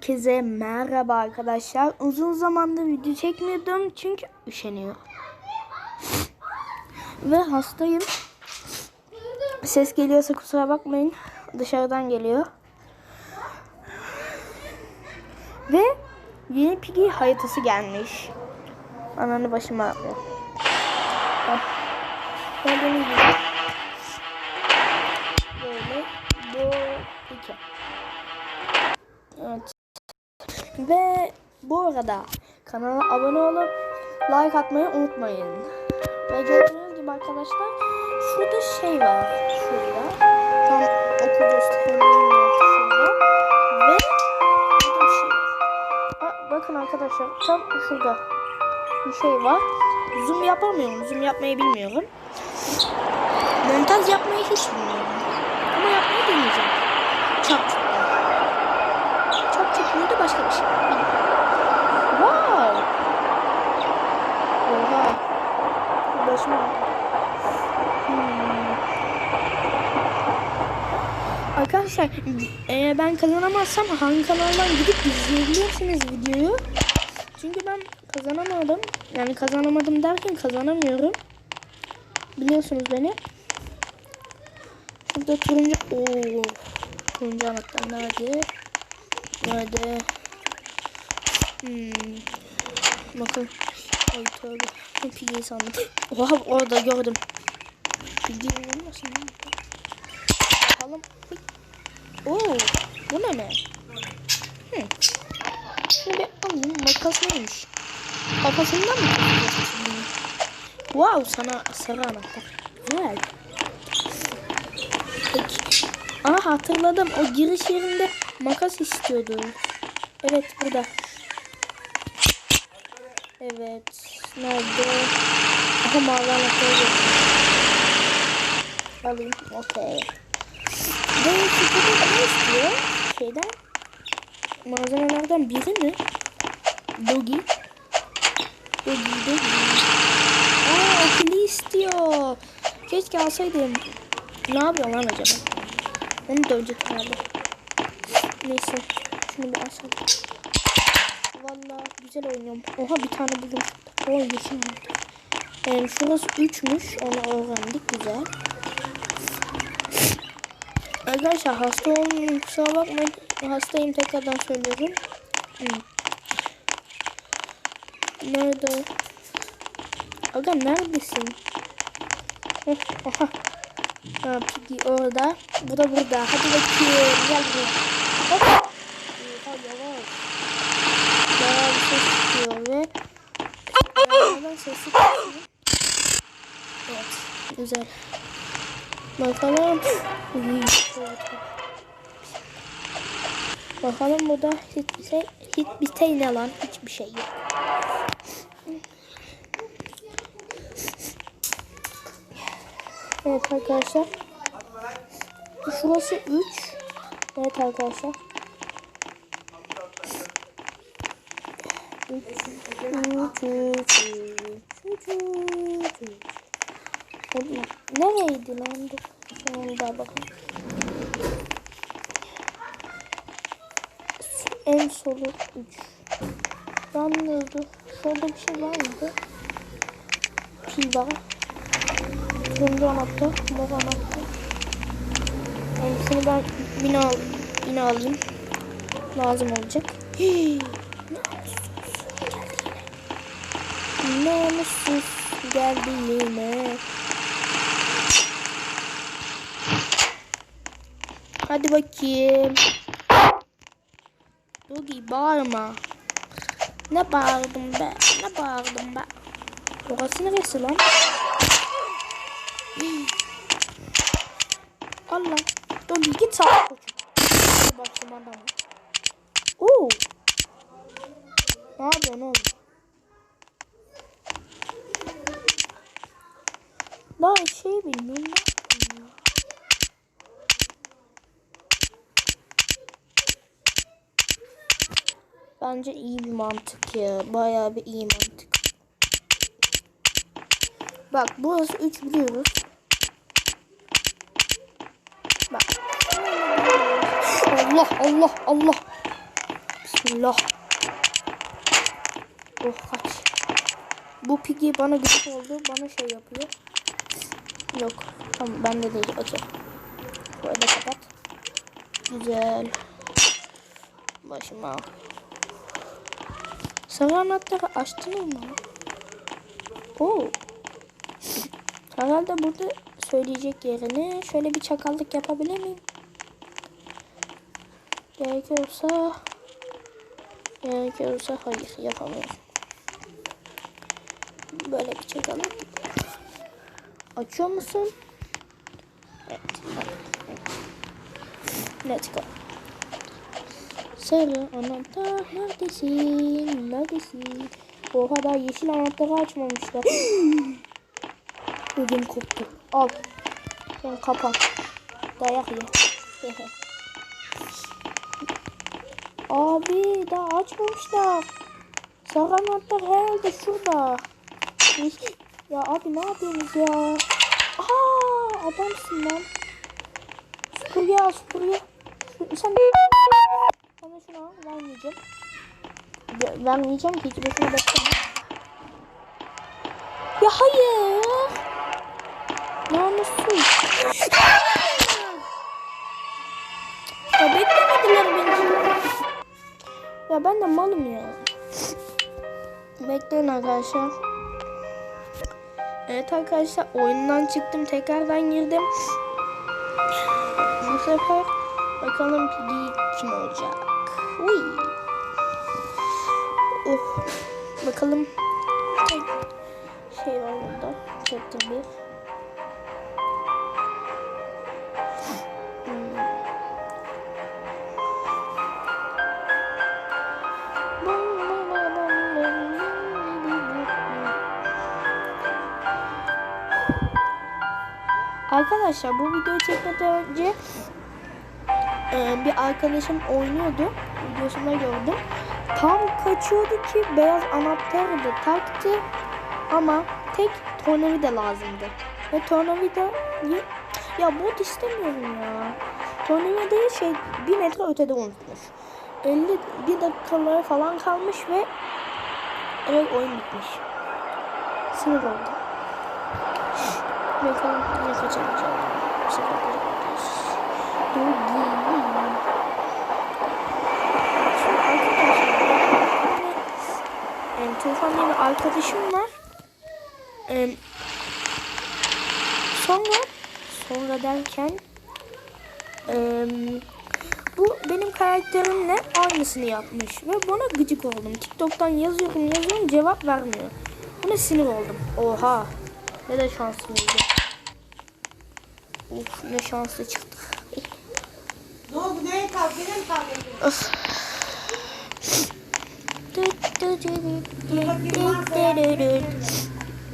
Herkese merhaba arkadaşlar. Uzun zamandır video çekmiyordum çünkü üşeniyor. Ve hastayım. Ses geliyorsa kusura bakmayın. Dışarıdan geliyor. Ve yeni Piggy haritası gelmiş. Ananı başıma yapıyor. Gördüğünüz gibi. Ve bu arada kanala abone olup like atmayı unutmayın. Ve gördüğünüz gibi arkadaşlar şurada şey var. Şurada. Tam sitenin şurada. Ve bir şey var. Bakın arkadaşlar tam şurada bir şey var. Zoom yapamıyorum. Zoom yapmayı bilmiyorum. Montaj yapmayı hiç bilmiyorum. Ama yapmayı deneyeceğim. Çok çok. Çok çok muydu başka bir şey? Wow. Oha. Başıma. Hmm. Arkadaşlar eğer ben kazanamazsam hangi kanaldan gidip izleyebilirsiniz videoyu. Çünkü ben kazanamadım. Yani kazanamadım derken kazanamıyorum. Biliyorsunuz beni. Şurada turuncu... Oo. Turuncu anahtar nerede? Nerede? Hmm. Bakın. Ay tövbe. Ne pigi sandım. Oha orada gördüm. Pigi olmasın lan. Bakalım. Oo. Bu ne ne? Hmm. Şunu bir alayım. Makas neymiş? Kafasından mı? Wow sana sarı anahtar. Güzel. Peki. Aa hatırladım. O giriş yerinde makas istiyordu. Evet burada. Evet. Nerede? Aha mavi anahtarı. Alayım. Okey. Ve şurada ne istiyor? Şeyden. Malzemelerden biri mi? Dogi. Dogi, dogi. Aa pili istiyor. Keşke alsaydım. Ne yapıyor lan acaba? Onu dövecek herhalde. Neyse. Şunu bir açalım. Valla güzel oynuyorum. Oha bir tane buldum. O yeşil oldu. Yani şurası 3'müş. Onu öğrendik. Güzel. Arkadaşlar hasta olmayayım. Kusura bakmayın. Hastayım tekrardan söylüyorum. Hmm. Nerede? Aga neredesin? Heh, aha. Ha, Piggy orada. Bu da burada. Hadi bakayım. Gel buraya. Hop. Oha yavaş. Bayağı bir ses çıkıyor ve Ayağından sesi çıkıyor. Evet. Güzel. Bakalım. Bakalım burada hiçbir şey, hiçbir şey ne lan? Hiçbir şey yok. Evet arkadaşlar. Şurası 3. Evet arkadaşlar. 3 3 3 3 Nereydi lan? Dur. Sonunda bakın. En solu 3. Yalnız dur. Şurada bir şey var mıydı? Pil var. Turuncu anahtar, mor anahtar. Hepsini ben yine, al, yine alayım. Lazım olacak. Namussuz geldi yine. Hadi bakayım. Dogi bağırma. Ne bağırdım be? Ne bağırdım be? Orası neresi lan? Allah. Dogi git sağ koçum. Başım adamı. Oo. Ne yapıyorsun oğlum? Daha şey bilmiyorum. Bence iyi bir mantık ya. Bayağı bir iyi mantık. Bak burası 3 biliyoruz. Allah Allah Allah. Bismillah. Oh kaç. Bu pigi bana gıcık oldu. Bana şey yapıyor. Yok. Tamam bende değil. Okey. Böyle kapat. Güzel. Başıma. Sarı anahtarı açtın mı? Oo. Herhalde burada söyleyecek yerini şöyle bir çakallık yapabilir miyim? Gerekiyorsa gerekiyorsa hayır yapamıyorum. Böyle bir çakallık. Açıyor musun? Evet. Let's go. Sarı anahtar neredesin? Neredesin? Oha daha yeşil anahtarı açmamışlar. Ödüm koptu. Al. Sen kapat. Dayak ye. Abi daha açmamışlar. Sarı anahtar herhalde şurada. Ya abi ne yapıyorsunuz ya? Aa adamsın lan. Süpürge al süpürge. Sü- Sen bana şunu al vermeyeceğim. Ve- Vermeyeceğim ki hiç boşuna bekleme. Ya hayır. Namussuz. Ben de malım ya. Bekleyin arkadaşlar. Evet arkadaşlar oyundan çıktım tekrardan girdim. Bu sefer bakalım Piggy kim olacak. Uy. Oh. Bakalım. Şey var burada. Chapter 1. Arkadaşlar bu videoyu çekmeden önce e, bir arkadaşım oynuyordu. Videosunda gördüm. Tam kaçıyordu ki beyaz anahtarı da taktı ama tek tornavida lazımdı. Ve tornavidayı ya bot istemiyorum ya. Tornavidayı şey bir metre ötede unutmuş. 50 bir dakikalara falan kalmış ve evet oyun bitmiş. Sinir oldu. Bakalım ne kaçıracağım. Bu sefer de arkadaşlar. Tufan diye bir arkadaşım var. Ee, sonra sonra derken ee, bu benim karakterimle aynısını yapmış ve bana gıcık oldum. TikTok'tan yazıyorum yazıyorum cevap vermiyor. Buna sinir oldum. Oha. Ne de şanslıydı. Uf ne şanslı çıktı. Ne oldu? Neye kavga? Yine mi kavga?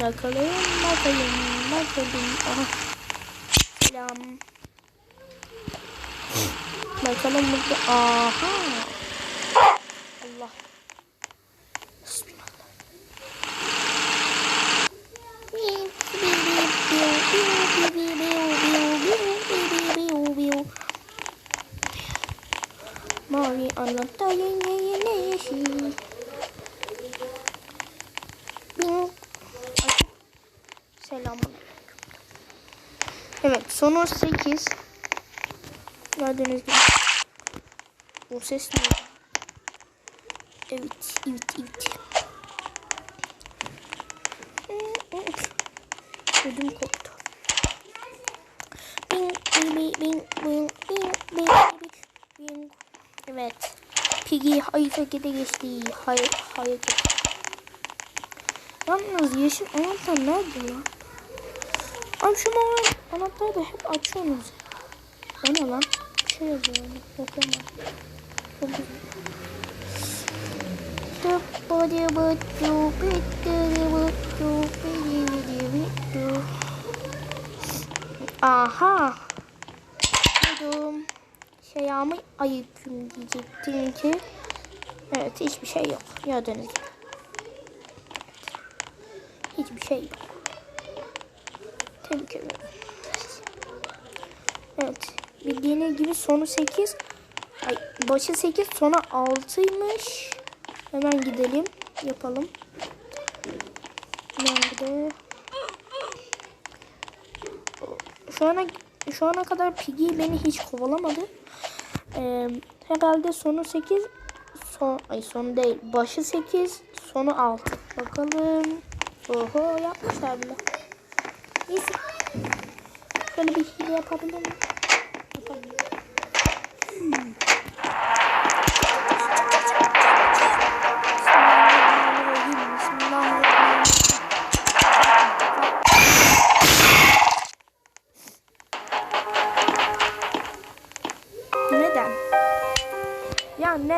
Bakalım, bakalım, bakalım. Aha. Selam. Bakalım burada. Aha. Allah. Bismillah. Anahtar yine yine yeşil. Selamun Evet sonu 8. Gördüğünüz gibi. O ses ne? Evet, evet, evet. Ödüm koptu. Bing, bing, bing, bing, bing. Evet. Piggy harekete geçti. Hayır, hareket. Yalnız yeşil anahtar nerede ya? Abi şu mavi anahtarı da hep açıyorsunuz. O ne lan? Bir şey yazıyor. orada. Okuyamam. Çok güzel. Aha. Selamı aleyküm diyecektim ki. Evet hiçbir şey yok. Gördüğünüz gibi. Hiçbir şey yok. Tebrik ederim. Evet. Bildiğiniz gibi sonu 8. Ay, başı 8 sonu 6'ymış. Hemen gidelim. Yapalım. Nerede? Şu ana şu ana kadar Piggy beni hiç kovalamadı. Ee, herhalde sonu 8 son ay son değil. Başı 8, sonu 6. Bakalım. Oho yapmışlar bile. Neyse. Şöyle bir hile yapabilir miyim?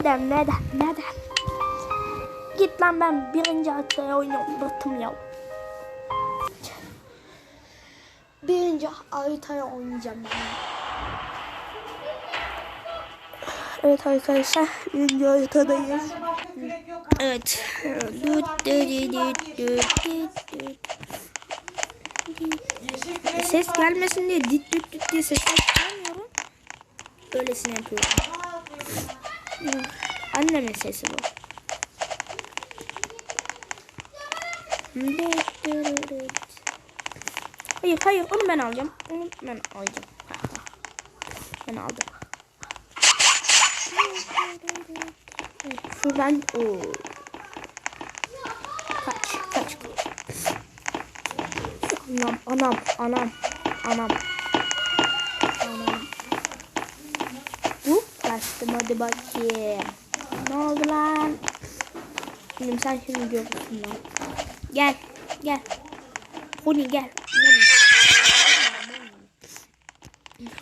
Neden neden neden? Git lan ben birinci haritaya oynuyorum. Bıktım ya. Birinci haritaya oynayacağım ben. Evet arkadaşlar birinci haritadayız. Evet. Ses gelmesin diye dit düt düt diye sesler çıkarmıyorum. Öylesine yapıyorum. Annemin sesi bu. Hayır hayır onu ben alacağım. Onu ben alacağım. Ben aldım. Şuradan o kaç kaç anam anam anam anam anam bu kaçtım hadi bakayım ne oldu lan Benim sen şimdi görürsün lan gel gel Huni gel.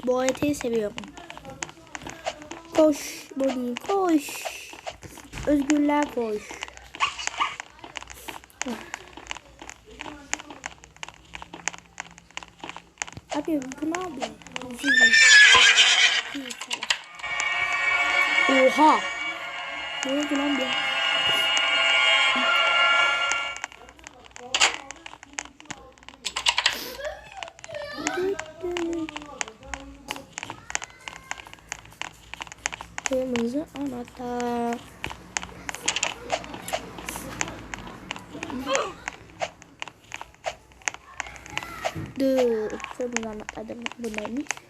Bu haritayı seviyorum Koş Bonnie koş. Özgürler koş. Abi bu ne yapıyor? Oha. Ne oldu lan bir? Kırmızı anahtar. Dur. Kırmızı anahtar demek bu neymiş?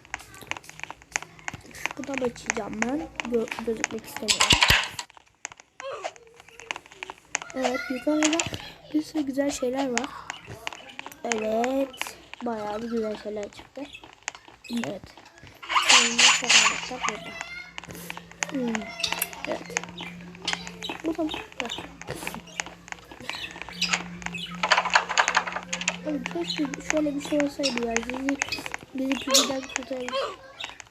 Buna bakacağım ben. Gö gözükmek istemiyorum. Evet yukarıda bir sürü güzel şeyler var. Evet. Bayağı bir güzel şeyler çıktı. Evet. Burada. Hmm. Evet. Bu da burada. Abi keşke şöyle bir şey olsaydı ya. Bizi, bizi pideden kurtarır.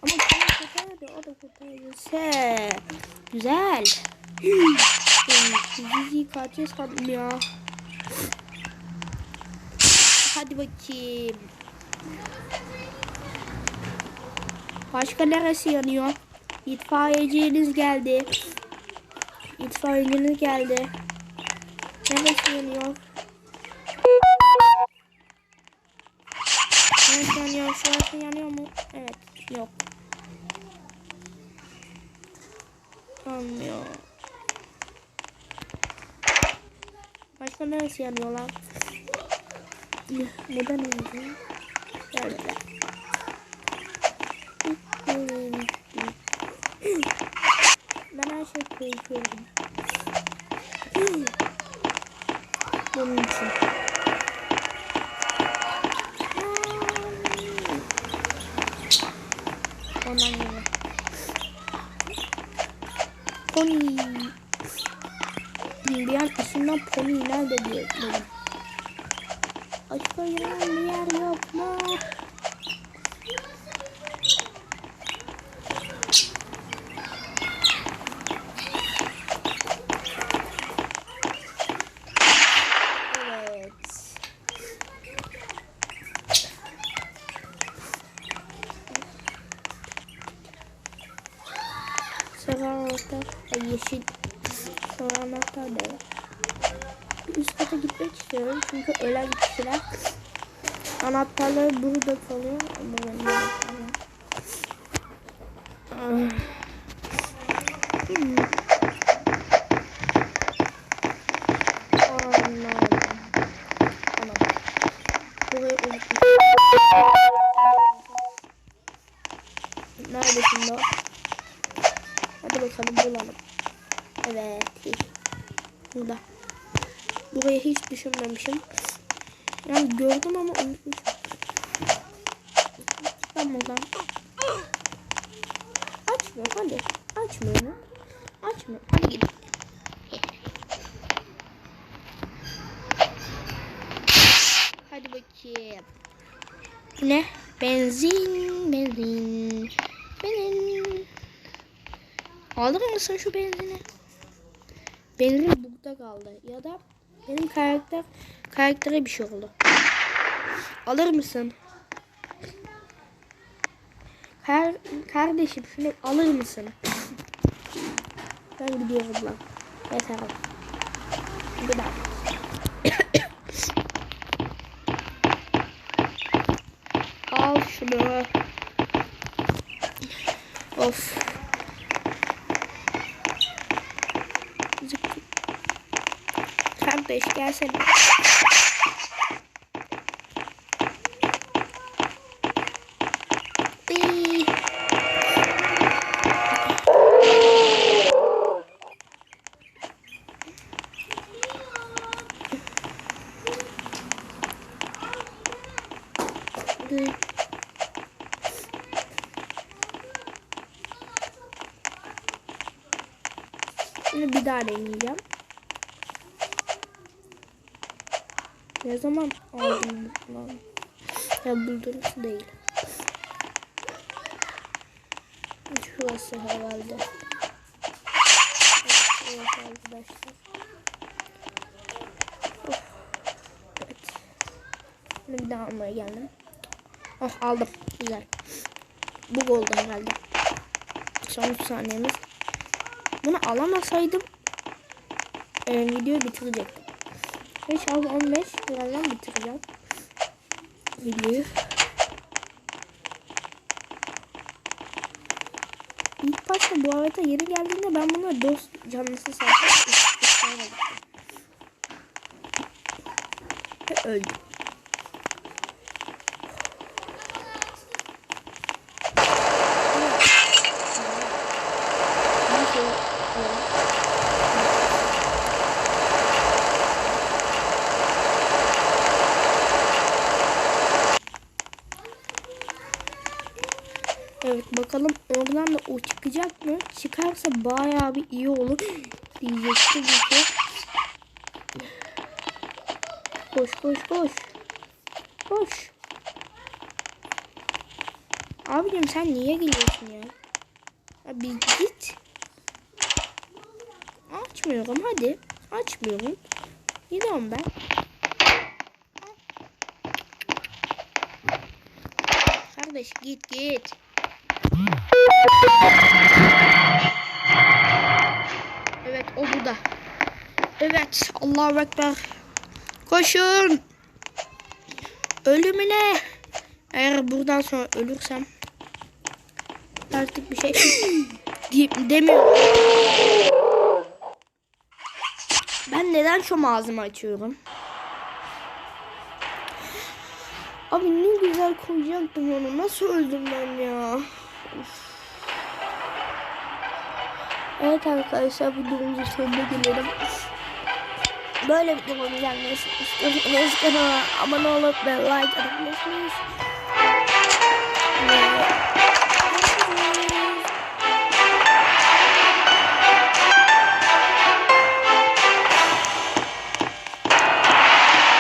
Ama beni kurtardı, o da kurtarırsa. Güzel. Bizi katil sandım ya. Hadi bakayım. Başka neresi yanıyor? İtfaiyeciniz geldi. İtfaiyeciniz geldi. Neresi yanıyor? Neresi yanıyor? Şurası yanıyor mu? Evet. Yok. Yanmıyor. Başka neresi yanıyor lan? Neden yanıyor? Şöyle. Ben her şeyi koyuyorum. Bunun için. Ondan yana. Pony. Bir an isimden Pony nerede diye dedim. Başka yenen bir yer yok mu? Evet. Sarı anahtar, ay yeşil Bir üst kata gitmek istiyorum çünkü ölen kişiler. Anahtarları burada kalıyor. Ama benim Burayı hiç düşünmemişim. Yani gördüm ama unutmuşum. Ben buradan. Açmıyor hadi. Açmıyor mu? Açmıyor. Hadi gidelim. Hadi bakayım. Ne? Benzin, benzin. Benzin. Alır mısın şu benzini? Benzin burada kaldı. Ya da benim karakter karaktere bir şey oldu. Alır mısın? Kar, kardeşim şunu alır mısın? ben gidiyorum lan. Yeter. Bir 5 gelsene. bir daha deneyeceğim. Ne zaman aldım lan? Ya buldunuz değil. Şurası herhalde. Evet, arkadaşlar. Evet. Bir daha almaya geldim. Oh aldım. Güzel. Bu oldu herhalde. Son 3 saniyemiz. Bunu alamasaydım e, videoyu bitirecektim. 5 6 15 birazdan bitireceğim videoyu. İlk başta bu arada yeni geldiğinde ben buna dost canlısı. Ve öldüm. Nasıl? Evet bakalım oradan da o çıkacak mı? Çıkarsa bayağı bir iyi olur diyecektim ki. Koş koş koş. Koş. Abicim sen niye geliyorsun ya? ya git. Açmıyorum hadi. Açmıyorum. Gidiyorum ben. Kardeş git git. Burada. Evet Allahu Ekber. Koşun. Ölümüne. Eğer buradan sonra ölürsem artık bir şey de- demiyorum. Ben neden şu ağzımı açıyorum? Abi ne güzel koyacaktım onu. Nasıl öldüm ben ya? Of. Evet arkadaşlar videomuzun sonuna gelelim. Böyle videomun gelmesi istiyorsanız kanala abone olup ve like atabilirsiniz.